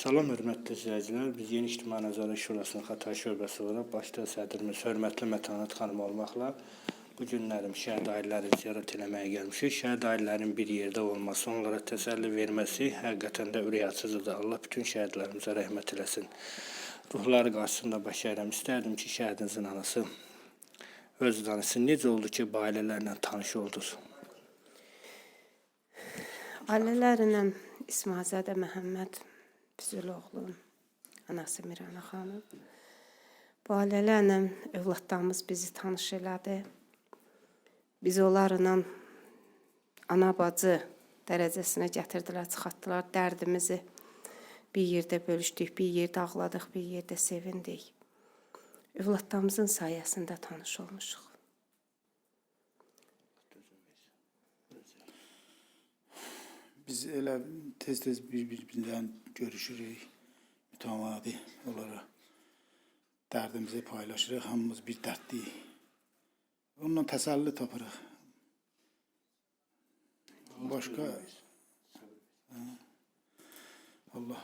Salam hörmətli izləyicilər. Biz Yeni İctimai Nəzarət Şurasının Xətai şöbəsi olaraq başda sədrimiz hörmətli Mətanət xanım olmaqla bu günlərim şəhid ailələri ziyarət eləməyə gəlmişik. Şəhid ailələrin bir yerdə olması, onlara təsəlli verməsi həqiqətən də ürək açıcıdır. Allah bütün şəhidlərimizə rəhmət eləsin. Ruhları qarşısında baş əyirəm. İstərdim ki, şəhidinizin anası öz danışsın. Necə oldu ki, bu ailələrlə tanış oldunuz? Ailələrlə İsmailzadə Məhəmməd Füzuloğlu, anası Mirana xanım. Bu ailələrlə övladlarımız bizi tanış elədi. Biz onlarla ana bacı dərəcəsinə gətirdilər, çıxartdılar dərdimizi. Bir yerdə bölüşdük, bir yerdə ağladıq, bir yerdə sevindik. Övladlarımızın sayəsində tanış olmuşuq. Biz elə tez-tez bir-birimizdən görüşürük, mütəmadi olaraq dərdimizi paylaşırıq, hamımız bir dərdliyik. Onunla təsəlli tapırıq. Başqa